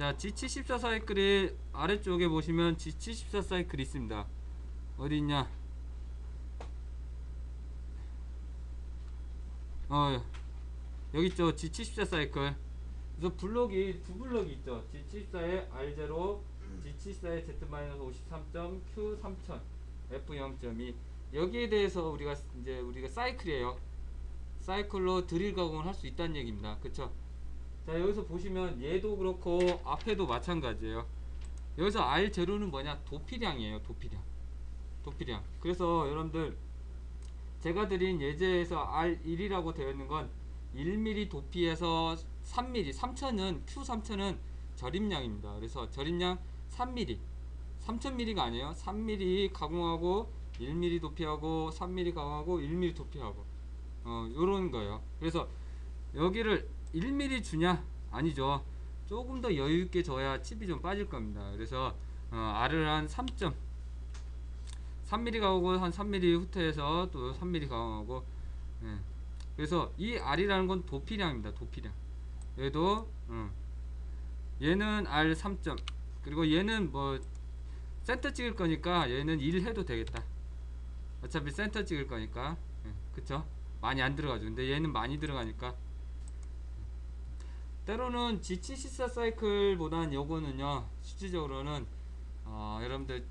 자 G74 사이클이 아래쪽에 보시면 G74 사이클이 있습니다. 어디 있냐? 어 여기 있죠? G74 사이클. 그래서 블록이 두 블록이 있죠? G74의 R0 G74의 Z-53.Q3000 F0.2 여기에 대해서 우리가 이제 우리가 사이클이에요. 사이클로 드릴 가공을 할 수 있다는 얘기입니다. 그쵸 자 여기서 보시면 얘도 그렇고 앞에도 마찬가지예요. 여기서 R0는 뭐냐? 도피량이에요 도피량. 도피량. 그래서 여러분들 제가 드린 예제에서 R1이라고 되어 있는 건 1mm 도피에서 3mm 3000은 Q3000은 절임량입니다. 그래서 절임량 3mm 3000mm가 아니에요. 3mm 가공하고 1mm 도피하고 3mm 가공하고 1mm 도피하고. 어 요런 거예요. 그래서 여기를 1mm 주냐? 아니죠. 조금 더 여유있게 줘야 칩이 좀 빠질 겁니다. 그래서 어, R을 한 3점. 3mm 가공하고 한 3mm 후퇴해서 또 3mm 가공하고 예. 그래서 이 R이라는 건 도피량입니다 도피량. 얘도 어. 얘는 R 3점. 그리고 얘는 뭐 센터 찍을 거니까 얘는 1 해도 되겠다. 어차피 센터 찍을 거니까. 예, 그쵸? 많이 안 들어가죠. 근데 얘는 많이 들어가니까 때로는 G74 사이클보다는 요거는요 실질적으로는 어, 여러분들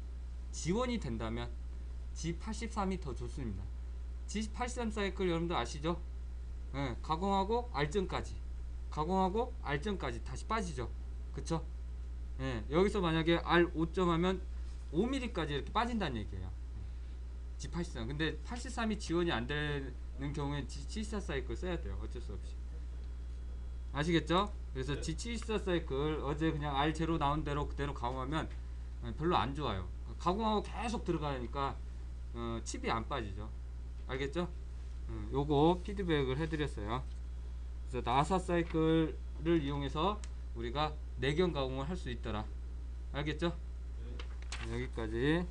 지원이 된다면 G83이 더 좋습니다. G83 사이클 여러분들 아시죠? 예, 가공하고 알전까지. 가공하고 알전까지 다시 빠지죠. 그쵸? 예, 여기서 만약에 R 5점 하면 5mm까지 이렇게 빠진다는 얘기예요. G83 근데 83이 지원이 안 되는 경우에 G74 사이클 써야 돼요. 어쩔 수 없이 아시겠죠? 그래서 G74 사이클 어제 그냥 R0 나온 대로 그대로 가공하면 어, 별로 안 좋아요 가공하고 계속 들어가니까 어, 칩이 안 빠지죠 알겠죠? 음, 요거 피드백을 해드렸어요 그래서 나사 사이클을 이용해서 우리가 내경 가공을 할 수 있더라 알겠죠? 여기까지